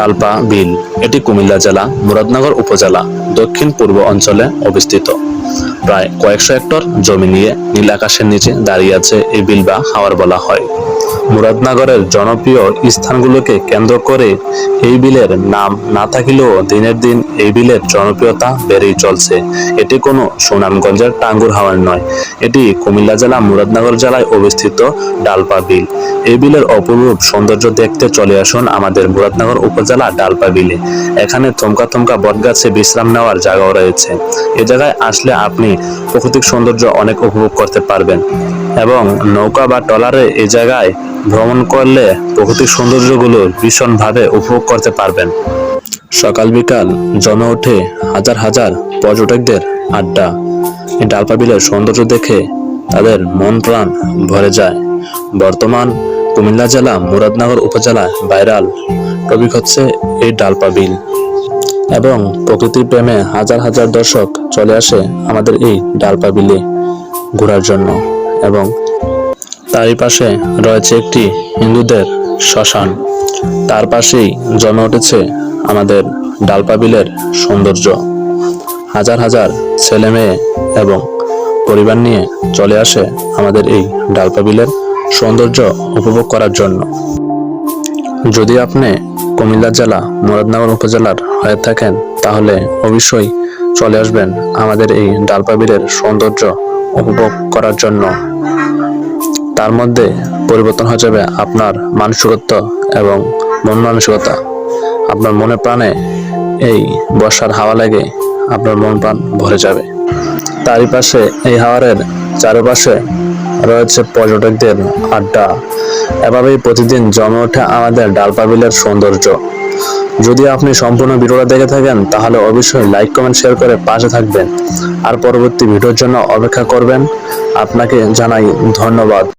ডালপা, বিল, এটি কুমিল্লা জেলা, মুরাদনগর উপজেলা, দক্ষিণ পূর্ব অঞ্চলে অবস্থিত। প্রায় কয়েকশো হেক্টর জমি নিয়ে নীল আকাশের নিচে দাঁড়িয়ে আছে এই বিল বা হাওয়ার বলা হয়। মুরাদনগরের জনপ্রিয় স্থানগুলোকে কেন্দ্র করে এই বিলের নাম না থাকলেও দিনের দিন এই বিলের জনপ্রিয়তা বেড়েই চলছে। এটি কোনো সুনামগঞ্জের টাঙ্গুর হাওয়ার নয়। এটি কুমিল্লা জেলা, মুরাদনগর জেলায় অবস্থিত ডালপা বিল। এই বিলের অপরূপ সৌন্দর্য দেখতে চলে আসুন আমাদের মুরাদনগর উপজেলা ডালপা বিলে। এখানে থমকা থমকা বটগাছে বিশ্রাম নেওয়ার জায়গাও রয়েছে। এ জায়গায় আসলে আপনি প্রাকৃতিক সৌন্দর্য অনেক উপভোগ করতে পারবেন। এবং নৌকা বা ট্রলারে এই জায়গায় ভ্রমণ করলে প্রাকৃতিক সৌন্দর্যগুলো ভীষণভাবে উপভোগ করতে পারবেন। সকাল বিকাল জমে ওঠে হাজার হাজার পর্যটকদের আড্ডা। ডালপা বিলের সৌন্দর্য দেখে তাদের মন প্রাণ ভরে যায়। বর্তমান কুমিল্লা জেলা মুরাদনগর উপজেলায় ভাইরাল টপিক হচ্ছে এই ডালপা বিল এবং প্রকৃতির প্রেমে হাজার হাজার দর্শক চলে আসে আমাদের এই ডালপা বিলে ঘোরার জন্য। এবং তারই পাশে রয়েছে একটি হিন্দুদের শ্মশান। তার পাশেই জমে উঠেছে আমাদের ডালপা বিলের সৌন্দর্য। হাজার হাজার ছেলে মেয়ে এবং পরিবার নিয়ে চলে আসে আমাদের এই ডালপা বিলের সৌন্দর্য উপভোগ করার জন্য। যদি আপনি কুমিল্লা জেলা, মুরাদনগর উপজেলার হয়ে থাকেন, তাহলে অবশ্যই চলে আসবেন আমাদের এই ডালপা বিলের সৌন্দর্য উপভোগ করার জন্য। তার মধ্যে পরিবর্তন হয়ে যাবে আপনার মানসিকত্ব এবং মন মানসিকতা। আপনার মনে প্রাণে এই বর্ষার হাওয়া লেগে আপনার মন প্রাণ ভরে যাবে। তারই পাশে এই হাওয়ারের চারপাশে রয়েছে পর্যটকদের আড্ডা। এভাবেই প্রতিদিন জমে ওঠে আমাদের ডালপা বিলের সৌন্দর্য। যদি আপনি সম্পূর্ণ ভিডিওটা দেখে থাকেন, তাহলে অবশ্যই লাইক কমেন্ট শেয়ার করে পাশে থাকবেন। আর পরবর্তী ভিডিওর জন্য অপেক্ষা করবেন। আপনাকে জানাই ধন্যবাদ।